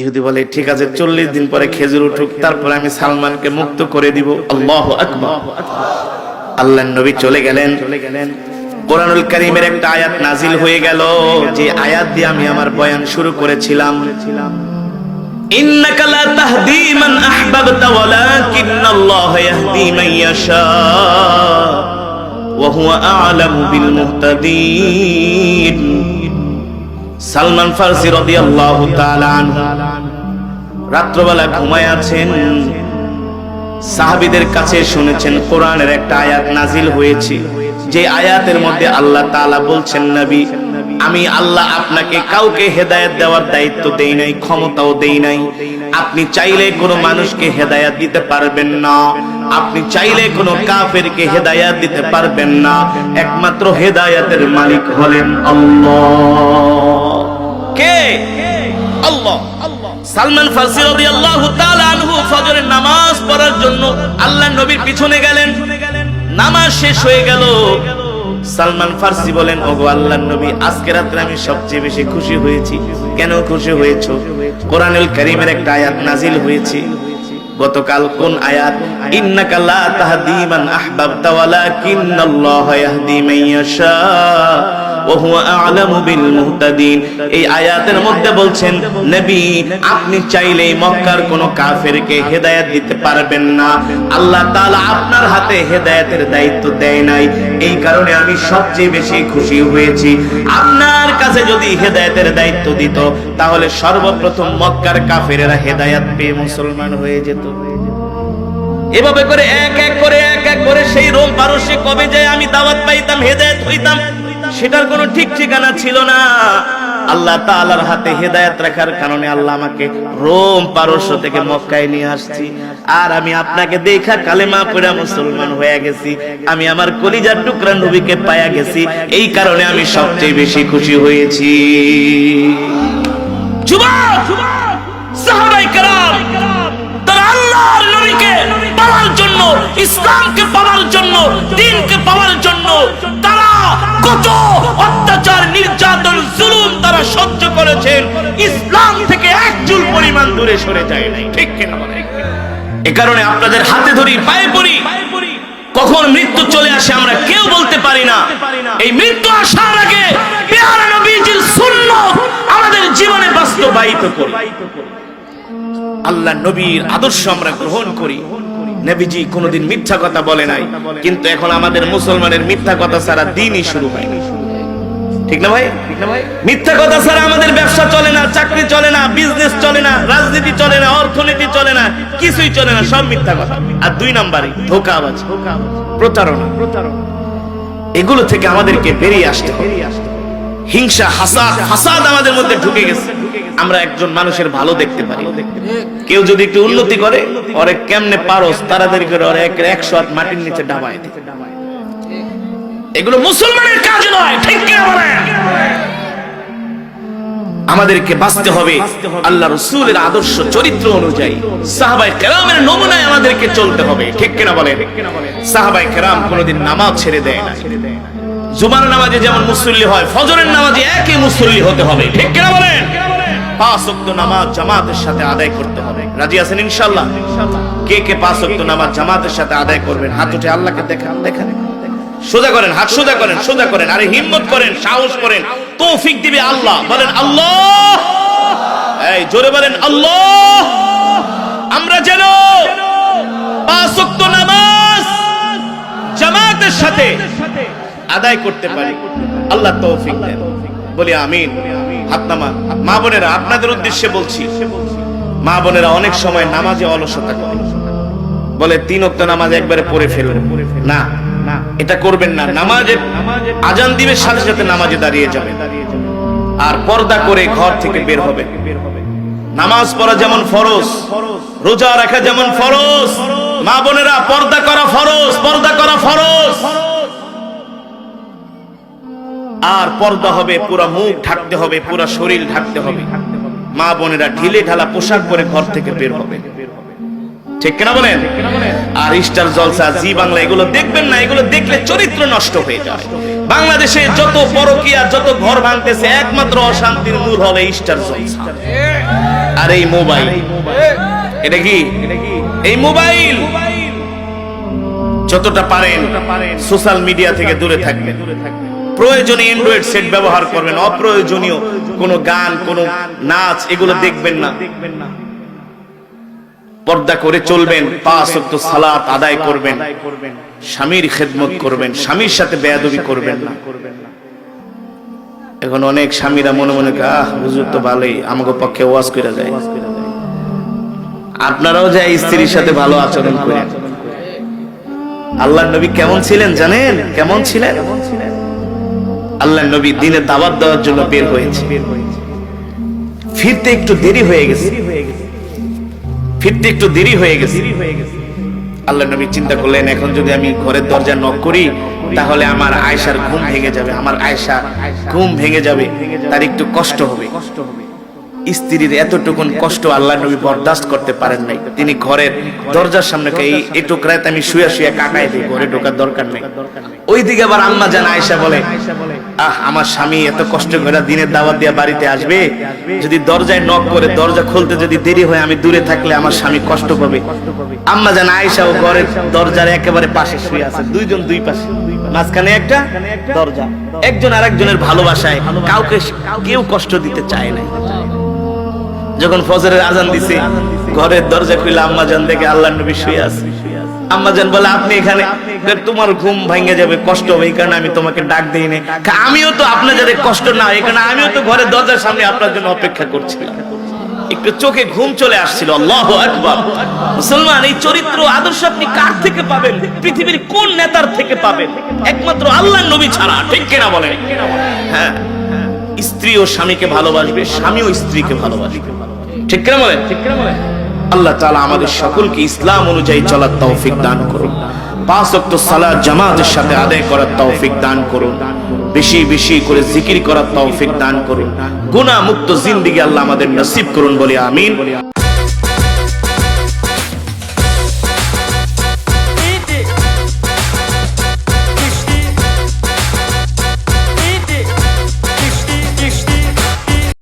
ইহুদি বলে, ঠিক আছে, চল্লিশ দিন পরে খেজুর উঠুক, তারপরে আমি সালমানকে মুক্ত করে দিব। আল্লাহ আকবর। আল্লাহ নবী চলে গেলেন। কোরআনুল করিমের একটা আয়াত নাজিল হয়ে গেল। যে আয়াত দিয়ে আমি আমার বয়ান শুরু করেছিলাম। ইন্নাকা লা তাহদি মান আহবাবতা ওয়ালাকিন্নাল্লাহ ইয়াহদি মান ইয়াশা ওয়া হুয়া আ'লামু বিল মুহতাদিন। সালমান ফার্সি তাআলা আনহু রাত্রবেলা ঘুমায় আছেন। সাহাবিদের কাছে শুনেছেন, কোরআনের একটা আয়াত নাজিল হয়েছে। যে আয়াতের মধ্যে আল্লাহ তাআলা বলছেন, নবী, আমি আল্লাহ আপনাকে কাউকে হেদায়ত দেওয়ার দায়িত্ব দেই নাই, ক্ষমতাও দেই নাই। আপনি চাইলে কোনো মানুষকে হেদায়েত দিতে পারবেন না। আপনি চাইলে কোনো কাফেরকে হেদায়েত দিতে পারবেন না। একমাত্র হেদায়েতের মালিক হলেন আল্লাহ। কে? আল্লাহ। সালমান ফার্সি রাদিয়াল্লাহু তাআলা আনহু ফজরের নামাজ পড়ার জন্য আল্লাহ নবীর পিছনে গেলেন। নামাজ শেষ হয়ে গেল। সালমান ফার্সি বলেন, ওগো আল্লাহর নবী, আজকে রাত্রে আমি সবচেয়ে বেশি খুশি হয়েছি। কেন খুশি হয়েছো? কোরআনুল কারীমের একটা আয়াত নাজিল হয়েছে। গতকাল কোন আয়াত? ইন্নাকা লা তাহদি মান আহবাবতা ওয়ালাকিন্নাল্লাহা ইয়াহদি মান ইয়াশা। আমি সবচেয়ে বেশি খুশি হয়েছি। আপনার কাছে যদি হেদায়েতের দায়িত্ব দিত, তাহলে সর্বপ্রথম মক্কার কাফেরেরা হেদায়েত পেয়ে মুসলমান হয়ে যেত। এভাবে করে এক এক করে এক এক করে সেই রোম পারস্যে কবে যায় আমি দাওয়াত পাইতাম, হেদায়েত হইতাম। সেটার কোনো ঠিক ঠিকানা ছিল না। আল্লাহ তাআলার হাতে হেদায়েত রাখার কারণে আল্লাহ আমাকে রোম পারস্য থেকে মক্কায় নিয়ে আসছি। আর আমি আপনাকে দেখা কালেমা পড়া মুসলমান হয়ে গেছি। আমি আমার কলিজার টুকরা নবীকে পায়া গেছি। এই কারণে আমি সবচেয়ে বেশি খুশি হয়েছি। জন্য, ইসলামকে পাওয়ার জন্য, দিনকে পাওয়ার জন্য, তারা কত অত্যাচার, নির্যাতন, জুলুম তারা সহ্য করেছেন। ইসলাম থেকে এক চুল পরিমাণ দূরে সরে যায় নাই। ঠিক? এ কারণে আপনাদের হাতে ধরি, পায়ে পড়ি। কখন মৃত্যু চলে আসে আমরা কেউ বলতে পারি না। এই মৃত্যু আসার আগে আমাদের জীবনে বাস্তবায়িত করি আল্লাহ নবীর আদর্শ আমরা গ্রহণ করি। নবীজি কোনোদিন মিথ্যা কথা বলে নাই। কিন্তু এখন আমাদের মুসলমানের মিথ্যা কথা ছাড়া দিনই শুরু হয় ঠিক না ভাই? মিথ্যা কথা ছাড়া আমাদের ব্যবসা চলে না, চাকরি চলে না বিজনেস চলে না, রাজনীতি চলে না, অর্থনীতি চলে না, কিছুই চলে না, সব মিথ্যা কথা। আর দুই নাম্বারই, ধোকাবাজ। প্রতারণা। এগুলো থেকে আমাদেরকে বেরিয়ে আসতে হবে। হিংসা হাসাদ হাসাদ আমাদের মধ্যে ঢুকে গেছে। আমরা একজন মানুষের ভালো দেখতে পারি। কেউ যদি একটু উন্নতি করে, ওরে কেমনে পারস, তাড়াতাড়ি করে ওরে এক একশো হাত মাটির নিচে ডাবায় এগুলো মুসলমানের কাজ নয়, ঠিক বলেন? আমাদেরকে বাঁচতে হবে। আল্লাহ রসুলের আদর্শ, চরিত্র অনুযায়ী। সাহাবাই কেরামের নমুনায় আমাদেরকে চলতে হবে, ঠিক কিনা বলেন? সাহাবাই কেরাম কোনোদিন নামাজ ছেড়ে দেয় না জুমার নামাজে যেমন মুসল্লি হয়, ফজরের নামাজে একই মুসল্লি হতে হবে, ঠিক কিনা বলেন? পাঁচ জামাতের সাথে আদায় করতে হবে। কে কে জামাতের সাথে আদায় করবেন? হাত উঠে আল্লাহকে সোজা করেন সোজা করেন করেন সাহস করেন, তৌফিক দিবে আল্লাহ। বলেন, আল্লাহ! এই, জোরে বলেন, আল্লাহ! আমরা যেন পাঁচ নামাজ জামাতের সাথে আদায় করতে পারি। আল্লাহ তৌফিক দেন। বলি আমিন। হাত নামান। মা বোনেরা, আপনাদের উদ্দেশ্যে বলছি, মা বোনেরা অনেক সময় নামাজে অলসতা করে। বলে, তিন অক্ত নামাজ একবারে পড়ে ফেলবেন না, এটা করবেন না। নামাজে আজান দিবে, সাথে সাথে নামাজে দাঁড়িয়ে যাবেন। আর পর্দা করে ঘর থেকে বের হবে। নামাজ পড়া যেমন ফরজ, রোজা রাখা যেমন ফরজ, মা বোনেরা, পর্দা করা ফরজ, পর্দা করা ফরজ। আর পর্দা হবে পুরো মুখ ঢাকতে হবে পুরো শরীর ঢাকতে হবে। মা বোনেরা ঢিলে ঢালা পোশাক পরে ঘর থেকে বের হবে। ঠিক কিনা বলেন? আর স্টার জলসা জি বাংলা এগুলো দেখবেন না এগুলো দেখলে চরিত্র নষ্ট হয়ে যায়। বাংলাদেশে যত পরকিয়া যত ঘর ভাঙতেছে একমাত্র অশান্তির মূল হবে স্টার জলসা। আর এই মোবাইল এটা কি? এই মোবাইল যতটা পারেন সোশ্যাল মিডিয়া থেকে দূরে থাকবেন দূরে থাকবেন। প্রয়োজনীয় অ্যান্ড্রয়েড সেট ব্যবহার করবেন অপ্রয়োজনীয় কোনো গান কোনো নাচ এগুলো দেখবেন না। পর্দা করে চলবেন পাঁচ ওয়াক্ত সালাত আদায় করবেন স্বামীর খেদমত করবেন স্বামীর সাথে বেয়াদবি করবেন না। এখন অনেক স্বামীরা মনে মনে আহ হুজুর তো ভালোই আমাকে পক্ষে ওয়াজ করে যায়। আপনারাও যায় স্ত্রীর সাথে ভালো আচরণ করেন। আল্লাহ নবী কেমন ছিলেন জানেন? কেমন ছিলেন? আল্লাহ নবী দিনে দাওয়াত দেওয়ার জন্য বের হয়েছে। ফিরতে একটু দেরি হয়ে গেছে। ফিরতে একটু দেরি হয়ে গেছে। আল্লাহ নবী চিন্তা করলেন, এখন যদি আমি ঘরের দরজা নক করি, তাহলে আমার আয়সার ঘুম ভেঙে যাবে। আমার আয়সা ঘুম ভেঙে যাবে। তার একটু কষ্ট হবে। স্ত্রীর এতটুকুন কষ্ট আল্লাহ নবী বরদাস্ত করতে পারেন নাই। তিনি ঘরের দরজার সামনে এই এটুক রাত আমি শুয়ে শুয়ে কাটাই দিই। ঘরে ঢোকার দরকার নেই। ওইদিকে আবার আম্মা জান আয়সা বলে আহ, আমার স্বামী এত কষ্ট করে দিনের দাওয়াত দিয়ে বাড়িতে আসবে, যদি দরজায় নক করে, দরজা খুলতে যদি দেরি হয়, আমি দূরে থাকলে আমার স্বামী কষ্ট পাবে। আম্মা জান আয়সা ও ঘরের দরজার একেবারে পাশে শুয়ে আছে, দুইজন দুই পাশে। মাঝখানে একটা দরজা। একজন আরেকজনের ভালোবাসায় কাউকে কেউ কষ্ট দিতে চায় না যখন ফজরের আজান দিছে, ঘরের দরজা খুলে আম্মা জান দেখে আল্লাহ নবী শুয়ে আছে। আম্মা জান বলে, আপনি এখানে তোমার ঘুম ভেঙে যাবে, কষ্ট হবে, এই কারণে আমি তোমাকে ডাক আমিও তো কষ্ট না কারণে আমিও তো ঘরের দরজার সামনে আপনার জন্য অপেক্ষা একটু চোখে ঘুম চলে আসছিল মুসলমান, এই চরিত্র, আদর্শ আপনি কার থেকে পাবেন? পৃথিবীর কোন নেতার থেকে পাবেন? একমাত্র আল্লাহ নবী ছাড়া, ঠিক কিনা বলেন? হ্যাঁ স্ত্রী ও স্বামীকে ভালোবাসবে স্বামীও স্ত্রীকে ভালোবাসবে। ঠিক ঠিক আল্লাহ তালা আমাদের সকলকে ইসলাম অনুযায়ী চলার তৌফিক দান করুন। পাঁচ ওয়াক্ত সালাত জামাতের সাথে আদায় করার তৌফিক দান করুন। বেশি বেশি করে জিকির করার তৌফিক দান করুন। গুনাহ মুক্ত জিন্দেগি আল্লাহ আমাদের নসিব করুন বলে আমিন।